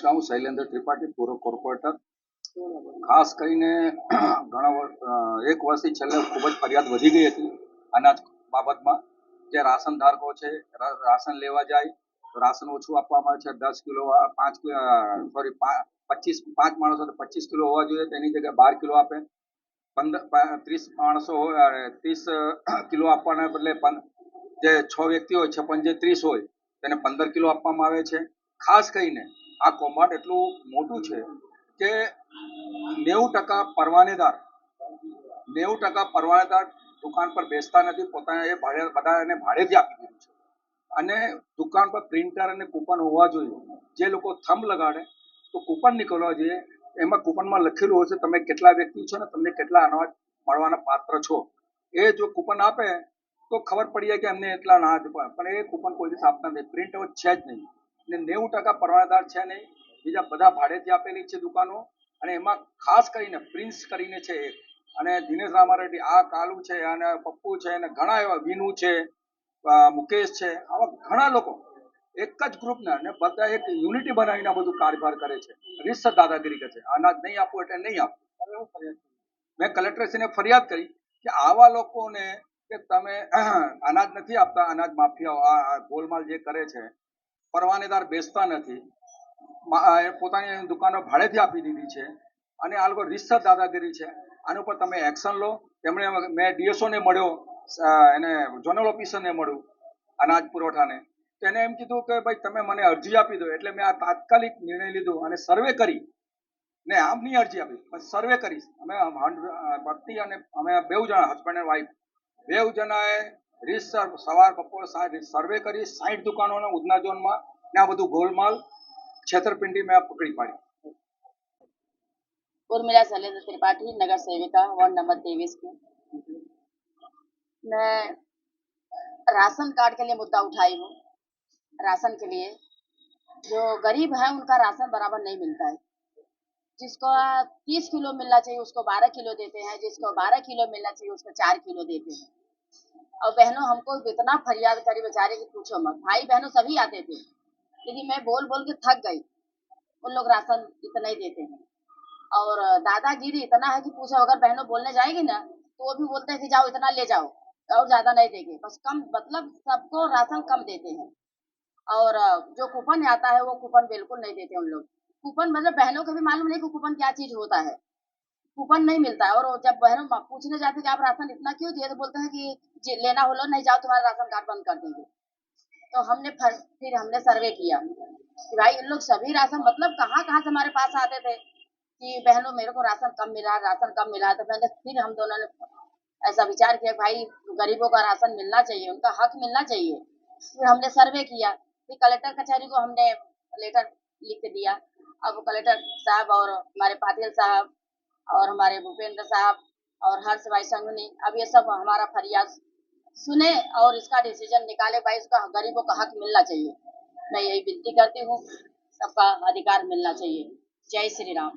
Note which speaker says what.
Speaker 1: શૈલેન્દ્ર ત્રિપાઠી, પૂર્વ કોર્પોરેટર. ખાસ કરીને ઘણા એક વર્ષથી છેલ્લે ખૂબ જ ફરિયાદ વધી ગઈ હતી અનાજ બાબતમાં જે રાશન ધારકો છે રાશન લેવા જાય રાશન ઓછું આપવામાં આવે છે, દસ કિલો પાંચ સોરી પચીસ, પાંચ માણસો તો પચીસ કિલો હોવા જોઈએ, તેની જગ્યાએ બાર કિલો આપે. પંદર ત્રીસ માણસો હોય ત્રીસ કિલો આપવાના બદલે જે છ વ્યક્તિ હોય છે જે ત્રીસ હોય, તેને પંદર કિલો આપવામાં આવે છે. ખાસ કરીને આ કૌભાંડ એટલું મોટું છે કે નેવું ટકા પરવાનેદાર, નેવું ટકા પરવાનેદાર દુકાન પર બેસતા નથી પોતાને એ ભાડે બધા એને ભાડેથી આપી દીધું છે. અને દુકાન પર પ્રિન્ટર અને કૂપન હોવા જોઈએ. જે લોકો થંબ લગાડે, તો કૂપન નીકળવા જોઈએ. એમાં કૂપનમાં લખેલું હોય છે, તમે કેટલા વ્યક્તિ છો ને તમને કેટલા અનાજ મળવાના પાત્ર છો? એ જો કૂપન આપે, તો ખબર પડી જાય કે અમને એટલા અનાજ મળે. પણ એ કૂપન કોઈ દિવસ આપતા નથી. પ્રિન્ટ આઉટ છે જ નહીં. ને નેવું ટકા પરવાનેદાર છે નહીં. બીજા બધા ભાડેથી આપેલી છે દુકાનો અને એમાં ખાસ કરીને પ્રિન્સ કરીને છે એક. અને દિનેશ રામારેડ્ડી, આ કાલુ છે, અને પપ્પુ છે, અને ઘણા એવા વિનુ છે મુકેશ છે, આવા ઘણા લોકો એક જ ગ્રુપના અને બધા એક યુનિટી બનાવીને બધું કારભાર કરે છે. રીત દાદાગીરી કરે છે. અનાજ નહીં આપવું એટલે નહીં આપવું મેં કલેક્ટરશ્રીને ફરિયાદ કરી કે આવા લોકોને કે તમે અનાજ નથી આપતા, અનાજ માફિયાઓ આ ગોલમાલ જે કરે છે પરવાનેદાર બેસતા નથી. પોતાની દુકાનો ભાડેથી આપી દીધી છે. અને આ લોકો રીતસર દાદાગીરી છે. આના ઉપર તમે એક્શન લો. તેમણે મેં ડીએસઓને મળ્યો એને ઝોનલ ઓફિસરને મળ્યું, અનાજ પુરવઠાને. તો એને એમ કીધું કે, ભાઈ, તમે મને અરજી આપી દો. એટલે મેં આ તાત્કાલિક નિર્ણય લીધો અને સર્વે કરી. ને આમની અરજી આપી, પણ સર્વે કરીશ. અમે પતિ અને અમે બેઉ જણા હસબન્ડ એન્ડ વાઈફ બેઉ જણાએ રીતસર સવાર બપોર સાંજ સર્વે કરી સાઠ દુકાનોને ઉધના ઝોનમાં ને આ બધું ગોલમાલ છેતરપિંડી મેં પકડી પાડી
Speaker 2: उर्मिला शैलेंद्र त्रिपाठी नगर सेविका वार्ड नंबर तेईस की मैं राशन कार्ड के लिए मुद्दा उठाई हूँ राशन के लिए जो गरीब है उनका राशन बराबर नहीं मिलता है जिसको तीस किलो मिलना चाहिए उसको बारह किलो देते हैं जिसको बारह किलो मिलना चाहिए उसको चार किलो देते हैं और बहनों, हमको इतना फरियाद करी बेचारे की पूछो मत। भाई बहनों, सभी आते थे। लेकिन मैं बोल बोल के थक गई, उन लोग राशन इतना ही देते हैं। और दादागिरी इतना है कि पूछो, अगर बहनों बोलने जाएगी ना तो वो भी बोलते हैं कि जाओ, इतना ले जाओ, और ज़्यादा नहीं देंगे। बस कम मतलब सबको राशन कम देते हैं। और जो कूपन आता है, वो कूपन बिल्कुल नहीं देते उन लोग। कूपन मतलब बहनों को भी मालूम नहीं कि कूपन क्या चीज़ होता है। कूपन नहीं मिलता है। और जब बहनों पूछने जाते कि आप राशन इतना क्यों दिए तो बोलते हैं कि लेना हो लो, नहीं जाओ, तुम्हारा राशन कार्ड बंद कर देंगे। तो हमने फर- फिर हमने सर्वे किया कि भाई, इन लोग सभी राशन मतलब कहाँ कहाँ से हमारे पास आते थे कि बहनों, मेरे को राशन कम मिला, राशन कम मिला तो मैंने, फिर हम दोनों ने ऐसा विचार किया, भाई, गरीबों का राशन मिलना चाहिए, उनका हक मिलना चाहिए। फिर हमने सर्वे किया फिर कलेक्टर कचहरी को हमने लेटर लिख दिया। अब कलेक्टर साहब और हमारे पाटिल साहब और हमारे भूपेंद्र साहब और हर्ष भाई संघनी अब ये सब हमारा फरियाद सुने और इसका डिसीज़न निकाले भाई, इसका गरीबों का हक मिलना चाहिए। मैं यही विनती करती हूँ, सबका अधिकार मिलना चाहिए। जय श्री राम।